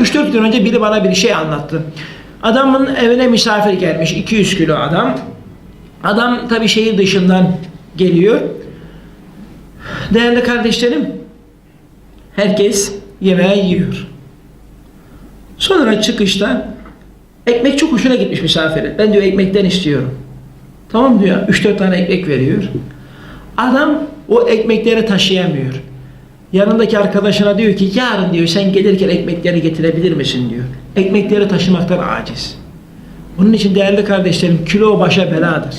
3-4 gün önce biri bana bir şey anlattı. Adamın evine misafir gelmiş 200 kilo adam. Adam tabii şehir dışından geliyor. Değerli kardeşlerim, herkes yemeği yiyor. Sonra çıkışta ekmek çok hoşuna gitmiş misafirin. Ben diyor ekmekten istiyorum. Tamam diyor. 3-4 tane ekmek veriyor. Adam o ekmekleri taşıyamıyor. Yanındaki arkadaşına diyor ki yarın diyor sen gelirken ekmekleri getirebilir misin diyor. Ekmekleri taşımaktan aciz. Onun için değerli kardeşlerim kilo başa beladır.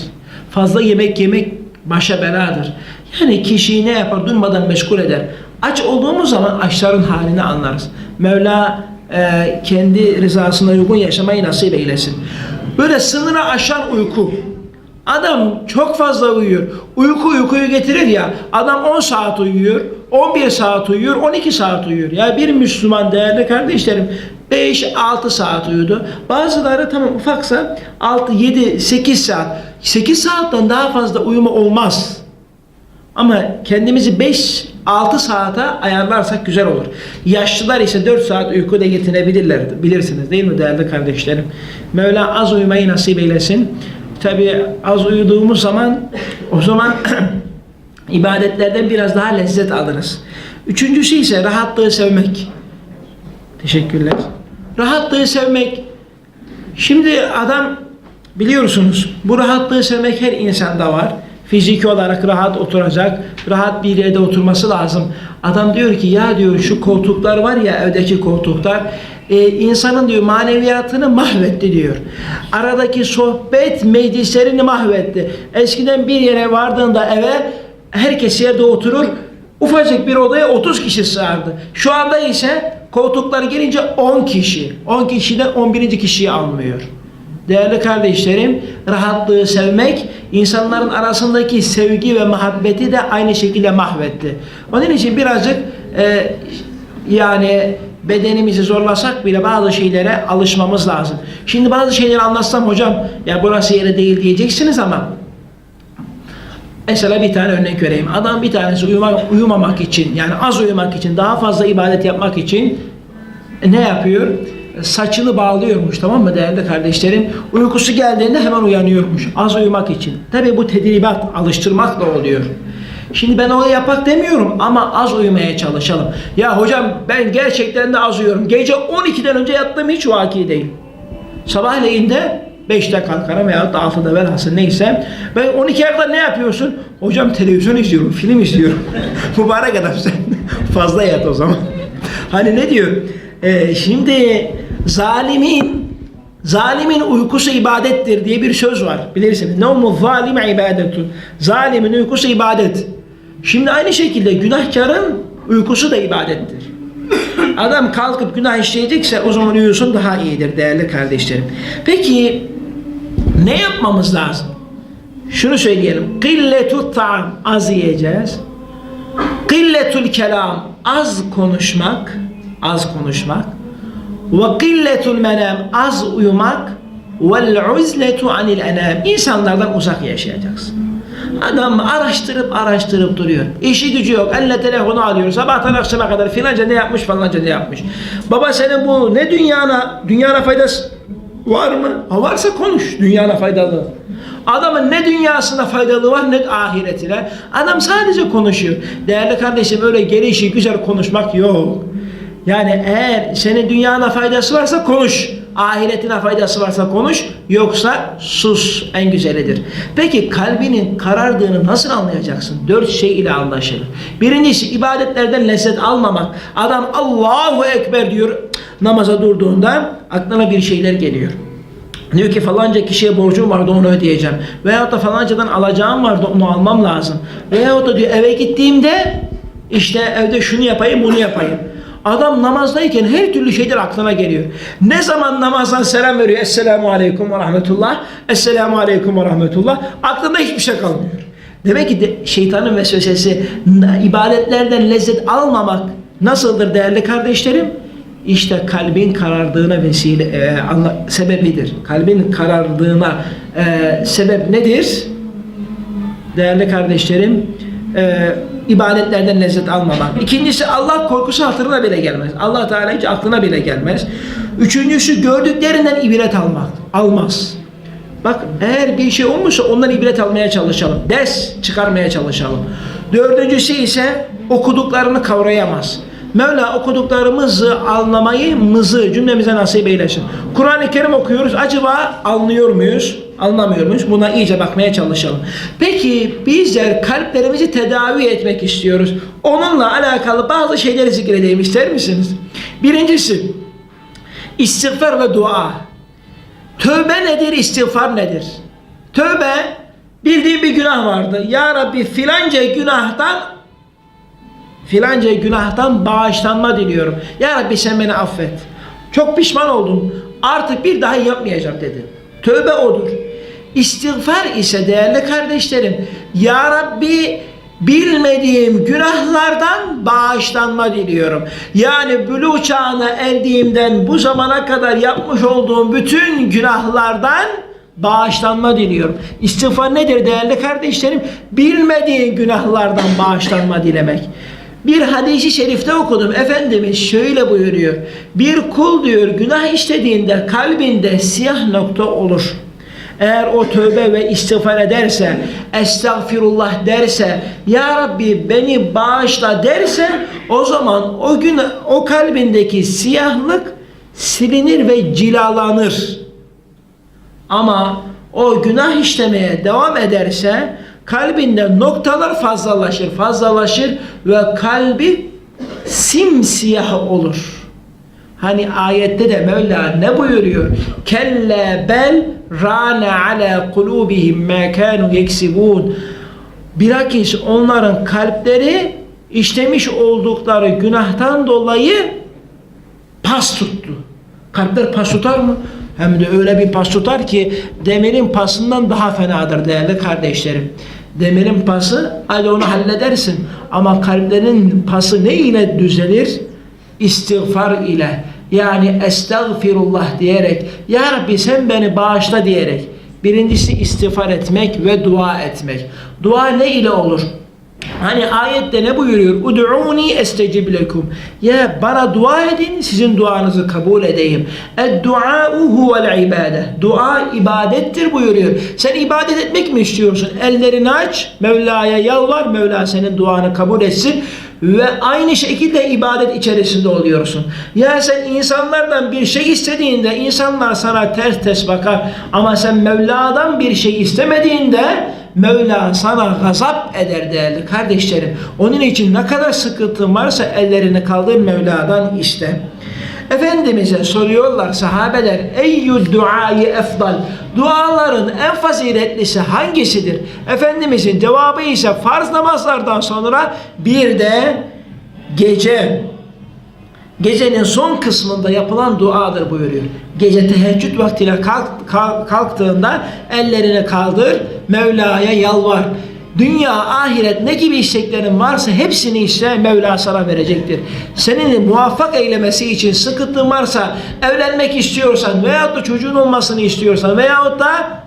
Fazla yemek yemek başa beladır. Yani kişiyi ne yapar durmadan meşgul eder. Aç olduğumuz zaman açların halini anlarız. Mevla e, kendi rızasına uygun yaşamayı nasip eylesin. Böyle sınırı aşan uyku. Adam çok fazla uyuyor. Uyku uykuyu getirir ya. Adam 10 saat uyuyor, 11 saat uyuyor, 12 saat uyuyor. Ya bir Müslüman değerli kardeşlerim 5-6 saat uyudu. Bazıları tamam ufaksa 6, 7, 8 saat. 8 saatten daha fazla uyuma olmaz. Ama kendimizi 5-6 saate ayarlarsak güzel olur. Yaşlılar ise 4 saat uyku da yetinebilirler. Bilirsiniz değil mi değerli kardeşlerim? Mevla az uyumayı nasip eylesin. Tabi az uyuduğumuz zaman o zaman ibadetlerden biraz daha lezzet alırız. Üçüncüsü ise rahatlığı sevmek. Teşekkürler. Rahatlığı sevmek. Şimdi adam biliyorsunuz bu rahatlığı sevmek her insanda var. Fiziki olarak rahat oturacak, rahat bir yerde oturması lazım. Adam diyor ki ya diyor şu koltuklar var ya evdeki koltuklar e, insanın diyor maneviyatını mahvetti diyor. Aradaki sohbet meclislerini mahvetti. Eskiden bir yere vardığında eve herkes yerde oturur. Ufacık bir odaya 30 kişi sığardı. Şu anda ise koltuklar gelince 10 kişi. 10 kişiden 11. kişiyi almıyor. Değerli kardeşlerim, rahatlığı sevmek insanların arasındaki sevgi ve muhabbeti de aynı şekilde mahvetti. Onun için birazcık e, yani bedenimizi zorlasak bile bazı şeylere alışmamız lazım. Şimdi bazı şeyleri anlatsam hocam ya burası yeri değil diyeceksiniz ama Mesela bir tane örnek vereyim. Adam bir tanesi uyuma, uyumamak için yani az uyumak için daha fazla ibadet yapmak için ne yapıyor? Saçını bağlıyormuş tamam mı değerli kardeşlerim? Uykusu geldiğinde hemen uyanıyormuş az uyumak için. Tabi bu tedribat alıştırmakla oluyor. Şimdi ben onu yapak demiyorum ama az uyumaya çalışalım. Ya hocam ben gerçekten de az uyuyorum. Gece 12'den önce yattığım hiç vaki değil. Sabahleyin de 5'te kalkarım veyahut da 6'da velhasıl neyse. Ben 12'ye kadar ne yapıyorsun? Hocam televizyon izliyorum, film izliyorum. Mübarek adam sen. Fazla yat o zaman. hani ne diyor? Ee, şimdi zalimin Zalimin uykusu ibadettir diye bir söz var. Bilirsiniz. Nevmu zalime ibadetun. Zalimin uykusu ibadet. Şimdi aynı şekilde günahkarın uykusu da ibadettir. Adam kalkıp günah işleyecekse o zaman uyusun daha iyidir değerli kardeşlerim. Peki ne yapmamız lazım? Şunu söyleyelim. Kılletut ta'am az yiyeceğiz. Kılletul kelam az konuşmak, az konuşmak. Ve kılletul menam az uyumak. Vel uzletu anil enam insanlardan uzak yaşayacaksın. Adam araştırıp araştırıp duruyor. İşi gücü yok. Elle telefonu alıyor. Sabahtan akşama kadar filanca ne yapmış falanca ne yapmış. Baba senin bu ne dünyana, dünyana faydası var mı? Ha varsa konuş. Dünyana faydalı. Adamın ne dünyasında faydalı var ne ahiretine. Adam sadece konuşuyor. Değerli kardeşim öyle gelişi güzel konuşmak yok. Yani eğer senin dünyana faydası varsa konuş. Ahiretine faydası varsa konuş. Yoksa sus en güzelidir. Peki kalbinin karardığını nasıl anlayacaksın? Dört şey ile anlaşılır. Birincisi ibadetlerden lezzet almamak. Adam Allahu Ekber diyor namaza durduğunda aklına bir şeyler geliyor. Diyor ki falanca kişiye borcum vardı onu ödeyeceğim. Veyahut da falancadan alacağım vardı onu almam lazım. Veyahut da diyor eve gittiğimde işte evde şunu yapayım bunu yapayım. Adam namazdayken her türlü şeyler aklına geliyor. Ne zaman namazdan selam veriyor. Esselamu aleyküm ve rahmetullah. Esselamu aleyküm ve rahmetullah. Aklında hiçbir şey kalmıyor. Demek ki de şeytanın vesvesesi ibadetlerden lezzet almamak nasıldır değerli kardeşlerim? İşte kalbin karardığına vesile e, anla, sebebidir. Kalbin karardığına e, sebep nedir? Değerli kardeşlerim, e, ibadetlerden lezzet almamak. İkincisi Allah korkusu hatırına bile gelmez. Allah Teala hiç aklına bile gelmez. Üçüncüsü gördüklerinden ibret almak. Almaz. Bak eğer bir şey olmuşsa ondan ibret almaya çalışalım. Ders çıkarmaya çalışalım. Dördüncüsü ise okuduklarını kavrayamaz. Mevla okuduklarımızı anlamayı mızı cümlemize nasip eylesin. Kur'an-ı Kerim okuyoruz. Acaba anlıyor muyuz? Anlamıyor muyuz? Buna iyice bakmaya çalışalım. Peki bizler kalplerimizi tedavi etmek istiyoruz. Onunla alakalı bazı şeyleri zikredeyim ister misiniz? Birincisi istiğfar ve dua. Tövbe nedir, istiğfar nedir? Tövbe bildiği bir günah vardı. Ya Rabbi filanca günahtan filanca günahtan bağışlanma diliyorum. Ya Rabbi sen beni affet. Çok pişman oldum. Artık bir daha yapmayacağım dedi. Tövbe odur. İstiğfar ise değerli kardeşlerim Ya Rabbi bilmediğim günahlardan bağışlanma diliyorum. Yani bülü çağına erdiğimden bu zamana kadar yapmış olduğum bütün günahlardan bağışlanma diliyorum. İstiğfar nedir değerli kardeşlerim? Bilmediğin günahlardan bağışlanma dilemek. Bir hadisi şerifte okudum. Efendimiz şöyle buyuruyor. Bir kul diyor günah işlediğinde kalbinde siyah nokta olur. Eğer o tövbe ve istiğfar ederse, estağfirullah derse, Ya Rabbi beni bağışla derse, o zaman o gün o kalbindeki siyahlık silinir ve cilalanır. Ama o günah işlemeye devam ederse kalbinde noktalar fazlalaşır, fazlalaşır ve kalbi simsiyah olur. Hani ayette de Mevla ne buyuruyor? Kelle bel rane ala kulubihim ma kanu yeksibun. Bilakis onların kalpleri işlemiş oldukları günahtan dolayı pas tuttu. Kalpler pas tutar mı? Hem de öyle bir pas tutar ki demirin pasından daha fenadır değerli kardeşlerim. Demirin pası hadi onu halledersin ama kalplerin pası ne ile düzelir? İstiğfar ile yani estağfirullah diyerek Ya Rabbi sen beni bağışla diyerek birincisi istiğfar etmek ve dua etmek. Dua ne ile olur? Hani ayette ne buyuruyor? Ud'uni estecib lekum. Ya bana dua edin, sizin duanızı kabul edeyim. Ed-dua'u huvel ibade. Dua ibadettir buyuruyor. Sen ibadet etmek mi istiyorsun? Ellerini aç, Mevla'ya yalvar, Mevla senin duanı kabul etsin ve aynı şekilde ibadet içerisinde oluyorsun. Ya sen insanlardan bir şey istediğinde insanlar sana ters ters bakar ama sen Mevla'dan bir şey istemediğinde Mevla sana gazap eder değerli kardeşlerim. Onun için ne kadar sıkıntın varsa ellerini kaldır Mevla'dan iste. Efendimiz'e soruyorlar sahabeler eyyü duayı efdal duaların en faziletlisi hangisidir? Efendimizin cevabı ise farz namazlardan sonra bir de gece gecenin son kısmında yapılan duadır buyuruyor. Gece teheccüd vaktine kalk, kalk- kalktığında ellerini kaldır, Mevla'ya yalvar. Dünya, ahiret ne gibi isteklerin varsa hepsini iste Mevla sana verecektir. Senin muvaffak eylemesi için sıkıntın varsa, evlenmek istiyorsan veyahut da çocuğun olmasını istiyorsan veyahut da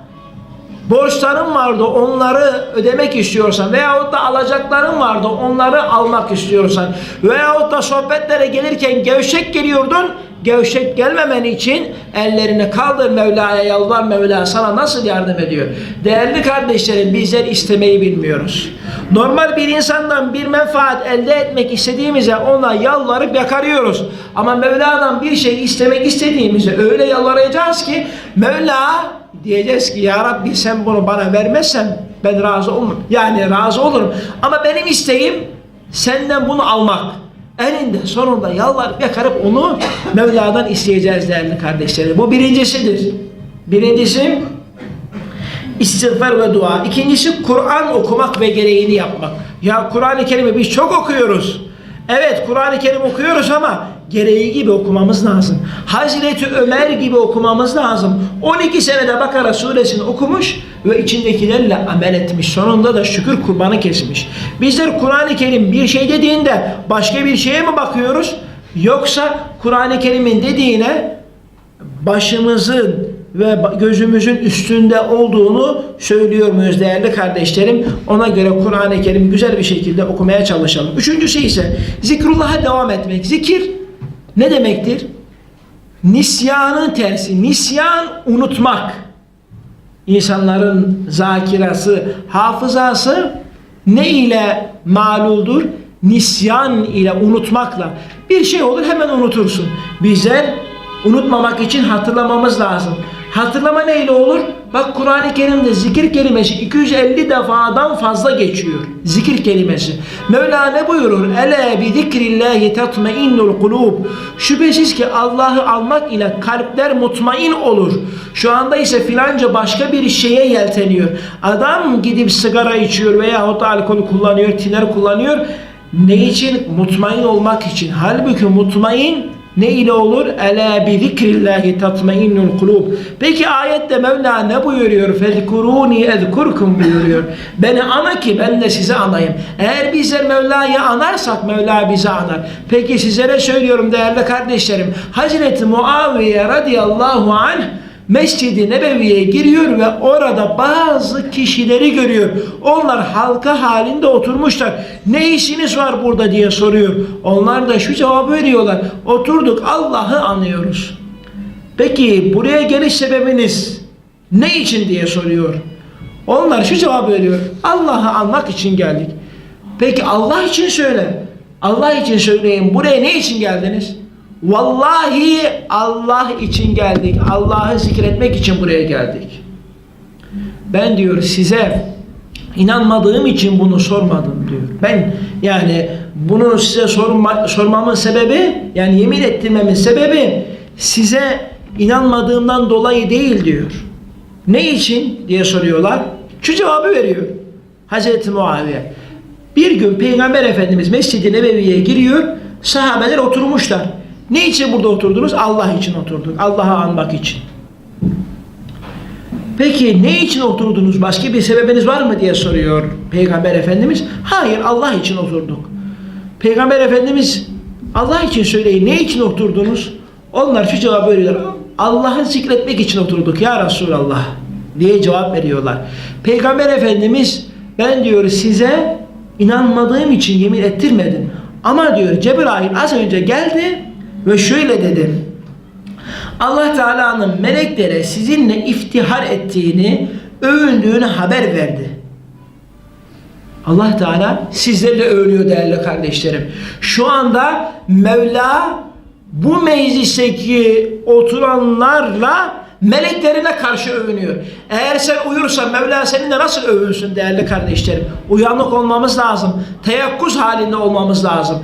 borçların vardı onları ödemek istiyorsan veyahut da alacakların vardı onları almak istiyorsan veyahut da sohbetlere gelirken gevşek geliyordun gevşek gelmemen için ellerini kaldır Mevla'ya yalvar Mevla sana nasıl yardım ediyor? Değerli kardeşlerim bizler istemeyi bilmiyoruz. Normal bir insandan bir menfaat elde etmek istediğimizde ona yalvarıp yakarıyoruz. Ama Mevla'dan bir şey istemek istediğimizde öyle yalvaracağız ki Mevla diyeceğiz ki ya Rabbi sen bunu bana vermezsen ben razı olmam. Yani razı olurum. Ama benim isteğim senden bunu almak. Eninde sonunda yalvarıp yakarıp onu Mevla'dan isteyeceğiz değerli kardeşlerim. Bu birincisidir. Birincisi istiğfar ve dua. İkincisi Kur'an okumak ve gereğini yapmak. Ya Kur'an-ı Kerim'i biz çok okuyoruz. Evet Kur'an-ı Kerim okuyoruz ama gereği gibi okumamız lazım. Hazreti Ömer gibi okumamız lazım. 12 senede Bakara suresini okumuş ve içindekilerle amel etmiş. Sonunda da şükür kurbanı kesmiş. Bizler Kur'an-ı Kerim bir şey dediğinde başka bir şeye mi bakıyoruz? Yoksa Kur'an-ı Kerim'in dediğine başımızın ve gözümüzün üstünde olduğunu söylüyor muyuz değerli kardeşlerim? Ona göre Kur'an-ı Kerim güzel bir şekilde okumaya çalışalım. Üçüncüsü ise zikrullah'a devam etmek. Zikir ne demektir? Nisyanın tersi. Nisyan unutmak. İnsanların zakirası, hafızası ne ile maluldur? Nisyan ile unutmakla. Bir şey olur hemen unutursun. Bizler unutmamak için hatırlamamız lazım. Hatırlama neyle olur? Bak Kur'an-ı Kerim'de zikir kelimesi 250 defadan fazla geçiyor. Zikir kelimesi. Mevla ne buyurur? Ele bi zikrillahi tatmainnul kulub. Şüphesiz ki Allah'ı almak ile kalpler mutmain olur. Şu anda ise filanca başka bir şeye yelteniyor. Adam gidip sigara içiyor veyahut da alkol kullanıyor, tiner kullanıyor. Ne için? Mutmain olmak için. Halbuki mutmain ne ile olur? Ela bi zikrillahi tatmainnul kulub. Peki ayette Mevla ne buyuruyor? Fezkuruni ezkurkum buyuruyor. Beni ana ki ben de sizi anayım. Eğer bizler Mevla'yı anarsak Mevla bizi anar. Peki sizlere söylüyorum değerli kardeşlerim. Hazreti Muaviye radıyallahu anh Mescid-i Nebevi'ye giriyor ve orada bazı kişileri görüyor. Onlar halka halinde oturmuşlar. Ne işiniz var burada diye soruyor. Onlar da şu cevabı veriyorlar. Oturduk Allah'ı anıyoruz. Peki buraya geliş sebebiniz ne için diye soruyor. Onlar şu cevabı veriyor. Allah'ı anmak için geldik. Peki Allah için söyle. Allah için söyleyin. Buraya ne için geldiniz? Vallahi Allah için geldik. Allah'ı zikretmek için buraya geldik. Ben diyor size inanmadığım için bunu sormadım diyor. Ben yani bunu size sorma, sormamın sebebi yani yemin ettirmemin sebebi size inanmadığımdan dolayı değil diyor. Ne için diye soruyorlar. Şu cevabı veriyor. Hazreti Muaviye. Bir gün Peygamber Efendimiz Mescid-i Nebevi'ye giriyor. Sahabeler oturmuşlar. Ne için burada oturdunuz? Allah için oturduk. Allah'ı anmak için. Peki ne için oturdunuz? Başka bir sebebiniz var mı diye soruyor Peygamber Efendimiz. Hayır Allah için oturduk. Peygamber Efendimiz Allah için söyleyin ne için oturdunuz? Onlar şu cevabı veriyorlar. Allah'ı zikretmek için oturduk ya Resulallah diye cevap veriyorlar. Peygamber Efendimiz ben diyor size inanmadığım için yemin ettirmedim. Ama diyor Cebrail az önce geldi ve şöyle dedi. Allah Teala'nın meleklere sizinle iftihar ettiğini, övündüğünü haber verdi. Allah Teala sizlerle övünüyor değerli kardeşlerim. Şu anda Mevla bu meclisteki oturanlarla meleklerine karşı övünüyor. Eğer sen uyursan Mevla seninle nasıl övünsün değerli kardeşlerim? Uyanık olmamız lazım. Teyakkuz halinde olmamız lazım.